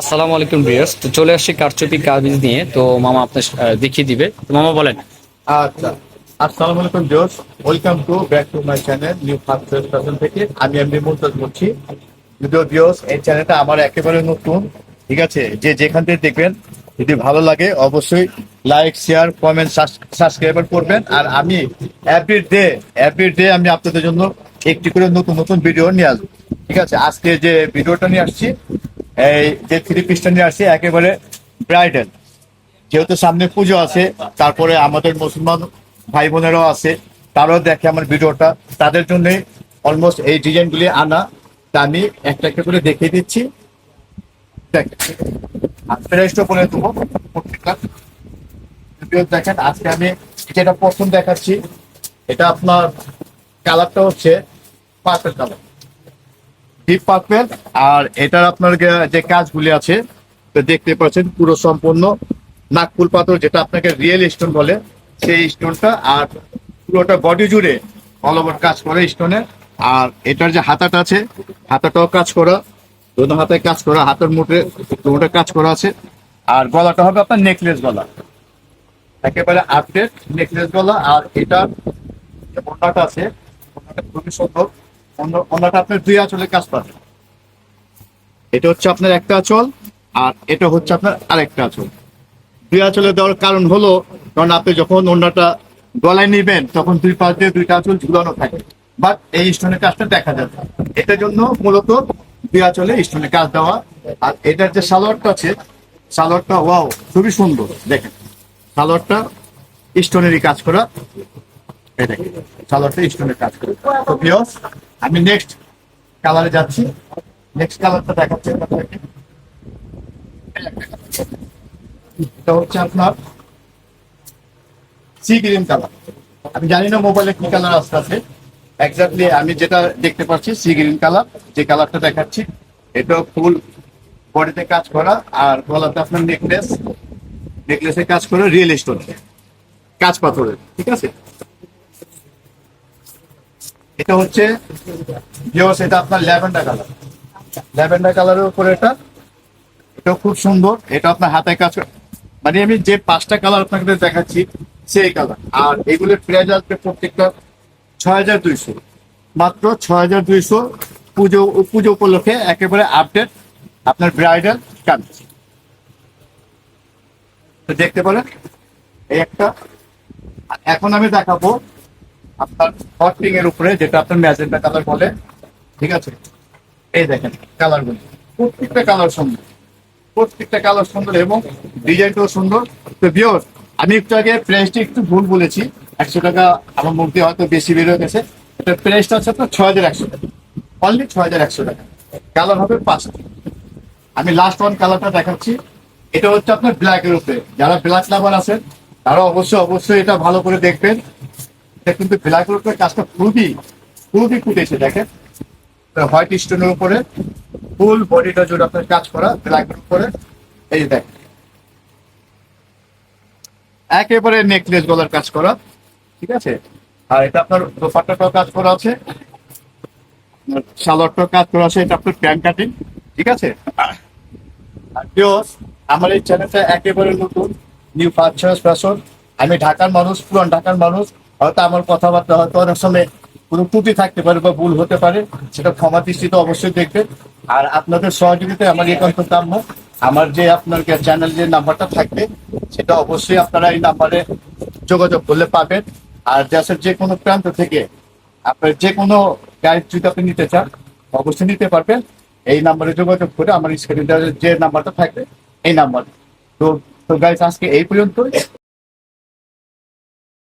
আসসালামু আলাইকুম ভিউয়ার্স। তো চলে আসছি কারচুপি কাবিজ নিয়ে। তো মামা আপনার দেখিয়ে দিবে। তো মামা বলেন। আচ্ছা। আসসালামু আলাইকুম জোস welcome to back to my channel new first station থেকে। আমি এমনি মুমতাজ বলছি। যদিও জোস এই চ্যানেলটা আমার একেবারে নতুন। ঠিক আছে? যে যেখান থেকে দেখবেন, যদি ভালো লাগে, অবশ্যই লাইক শেয়ার কমেন্ট সাবস্ক্রাইবার করবেন। আর আমি এভরি ডে এভরি ডে আমি আপনাদের জন্য একটি করে নতুন নতুন ভিডিও নিয়ে আসব। ঠিক আছে? আজকে যে ভিডিওটা নিয়ে আসছি এই যে থ্রি পিসটা নিয়ে আসছি একেবারে ব্রাইডাল যেহেতু সামনে পুজো আছে, তারপরে আমাদের মুসলমান ভাই বোনেরাও আছে, তারাও দেখে আমার ভিডিওটা। তাদের জন্য অলমোস্ট এই ডিজাইনগুলি আনা। তা আমি একটা একটা করে দেখিয়ে দিচ্ছি। দেবো দেখেন, আজকে আমি যেটা প্রথম দেখাচ্ছি, এটা আপনার কালারটা হচ্ছে পার্পেল কালার ডিপ পার্পেল আর এটার আপনার যে কাজগুলি আছে দেখতে পাচ্ছেন পুরো সম্পূর্ণ নাগপুর পাথর, যেটা আপনাকে রিয়েল স্টোন বলে, সেই স্টোনটা আর পুরোটা বডি জুড়ে অল ওভার কাজ করে স্টোনের আর এটার যে হাতাটা আছে, হাতাটাও কাজ করা, দোনো হাতায় কাজ করা, হাতের মুঠে দুটো কাজ করা আছে। আর গলাটা হবে আপনার নেকলেস গলা। একেবারে আপডেট নেকলেস গলা, আর এটা যে আছে খুবই সুন্দর। অন্যটা আপনার দুই আঁচলে কাজ পাবে এটা হচ্ছে আপনার একটা আঁচল, আর এটা হচ্ছে আপনার আরেকটা আঁচল। দুই আঁচলে দেওয়ার কারণ হলো, কারণ আপনি যখন অন্যটা গলায় নিবেন, তখন দুই পাশ দিয়ে দুইটা আঁচল ঝুলানো থাকে। বাট এই স্টোনের কাজটা দেখা যাবে এটার জন্য মূলত দুই আঁচলে স্টোনের কাজ দেওয়া। আর এটার যে সালোয়ারটা আছে, সালোয়ারটা, ওয়াও, খুবই সুন্দর, দেখেন। সালোয়ারটা স্টোনেরই কাজ করা। দেখেন, সালোয়ারটা স্টোনের কাজ করা। আমি নেক্সট কালারে যাচ্ছি। নেক্সট কালারটা দেখাচ্ছি আপনাদেরকে। এটা হচ্ছে আপনার সি কালার আমি কালার আমি যেটা দেখতে পাচ্ছি সি কালার যে কালারটা দেখাচ্ছি, এটা ফুল কাজ করা, আর আপনার নেকলেস কাজ করে কাজ পাথরের, ঠিক আছে? এটা হচ্ছে ভিউয়ার্স এটা আপনার ল্যাভেন্ডার কালার। ল্যাভেন্ডার কালারের উপরে এটা এটা খুব সুন্দর এটা আপনার হাতে কাজ মানে আমি যে পাঁচটা কালার আপনাকে দেখাচ্ছি, সেই কালার। আর এগুলোর প্রাইস আসবে প্রত্যেকটা ছয় হাজার দুইশো। মাত্র ছয় হাজার দুইশো পুজো পুজো উপলক্ষে একেবারে আপডেট আপনার ব্রাইডাল কামিজ। দেখতে পারেন, এই একটা। এখন আমি দেখাবো আপনার হট এর উপরে, যেটা আপনার ম্যাজেন্টা কালার বলে, ঠিক আছে? এই দেখেন কালারগুলো। প্রত্যেকটা কালার সুন্দর। প্রত্যেকটা কালার সুন্দর এবং ডিজাইনটাও সুন্দর। তো বিয়র আমি একটু আগে প্রাইসটা একটু ভুল বলেছি। একশো টাকা আমার মুখ হয়তো বেশি বের হয়ে গেছে। এটা প্রাইসটা হচ্ছে আপনার ছয় হাজার একশো টাকা। অনলি ছয় হাজার একশো টাকা। কালার হবে পাঁচটা। আমি লাস্ট ওয়ান কালারটা দেখাচ্ছি। এটা হচ্ছে আপনার ব্ল্যাক এর উপরে। যারা ব্ল্যাক লাভার আছেন, তারা অবশ্যই অবশ্যই এটা ভালো করে দেখবেন। এটা কিন্তু ব্ল্যাক এর কাজটা খুবই খুবই ফুটেছে, দেখেন। হোয়াইট স্টোনের উপরে ফুল বডিটা জুড়ে আপনার কাজ করা ব্ল্যাক এর উপরে এই দেখেন। একেবারে নেকলেস গলার কাজ করা, ঠিক আছে? আর এটা আপনার দোপাট্টাটাও কাজ করা আছে। সালোয়ারটাও কাজ করা আছে, এটা আপনার প্যান্ট কাটিং, ঠিক আছে? আর আমার এই চ্যানেলটা একেবারে নতুন নিউ ফার্স্ট ফ্যাশন আমি ঢাকার মানুষ, পুরান ঢাকার মানুষ। হয়তো আমার কথাবার্তা হয়তো অনেক সময় কোনো ত্রুটি থাকতে পারে বা ভুল হতে পারে, সেটা ক্ষমা দৃষ্টিতে অবশ্যই দেখবেন। আর আপনাদের সহযোগিতায় আমার একান্ত কাম্য। আমার যে আপনার চ্যানেল যে নাম্বারটা থাকবে, সেটা অবশ্যই আপনারা এই নাম্বারে যোগাযোগ করলে পাবেন। আর দেশের যে কোনো প্রান্ত থেকে আপনার যে কোনো গাইড যদি আপনি নিতে চান, অবশ্যই নিতে পারবেন। এই নাম্বারে যোগাযোগ করে আমার স্ক্রিনে যে নাম্বারটা থাকবে, এই নাম্বার তো তো গাইজ আজকে এই পর্যন্ত